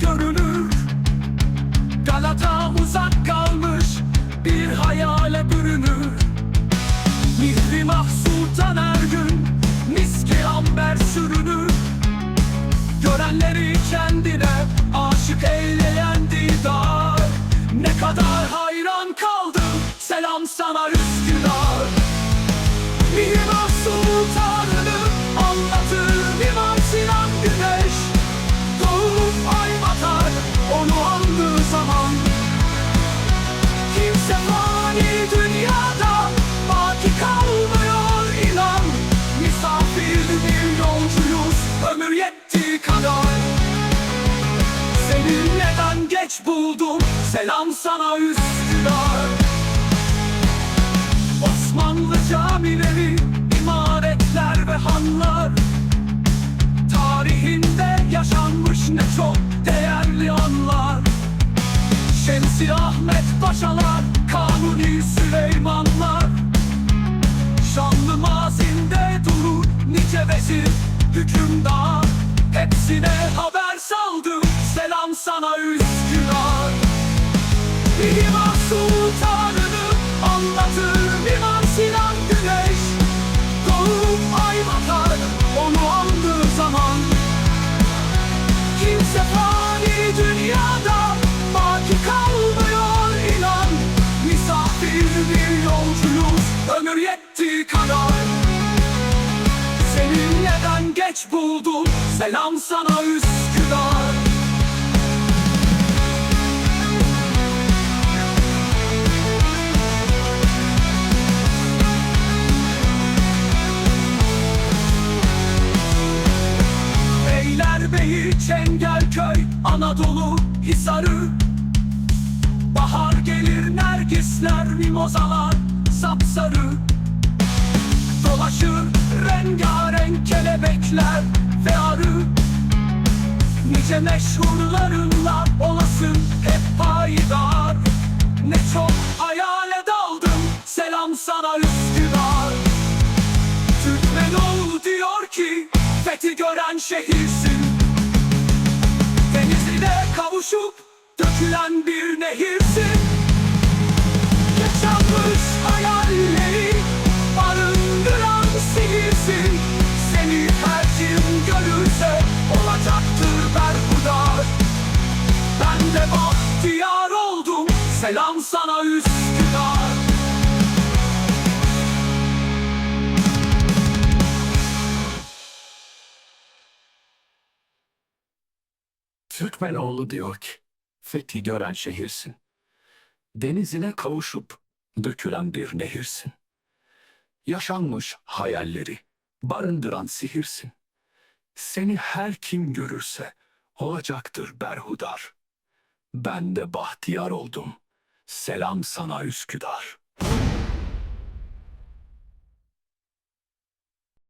görür buldum. Selam sana Üsküdar. Osmanlı camileri, imaretler ve hanlar. Tarihinde yaşanmış ne çok değerli anlar. Şemsi Ahmet Paşalar, Kanuni Süleymanlar. Şanlı mazinde durur nice vezir, hükümdar. Hepsine haber saldım, selam sana Üsküdar Mimar Sultan'ını anlatır Mimar Sinan Güneş. Doğup ay batar onu andığı zaman. Kimse fani dünyada baki kalmıyor inan. Misafir bir yolcuyuz ömür yettiği kadar. Seni neden geç buldum selam sana Üsküdar Anadolu, Hisarı. Bahar gelir nergisler, mimozalar, sapsarı. Dolaşır rengarenk kelebekler ve arı Nice meşhurlarınla olasın hep payidar. Ne çok hayale daldım, selam sana Üsküdar. Türkmenoğlu diyor ki Fethi gören şehirsin kavuşup Dökülen bir nehirsin Türkmenoğlu diyor ki, fethi gören şehirsin. Denizine kavuşup dökülen bir nehirsin. Yaşanmış hayalleri barındıran sihirsin. Seni her kim görürse olacaktır berhudar. Ben de bahtiyar oldum. Selam sana Üsküdar.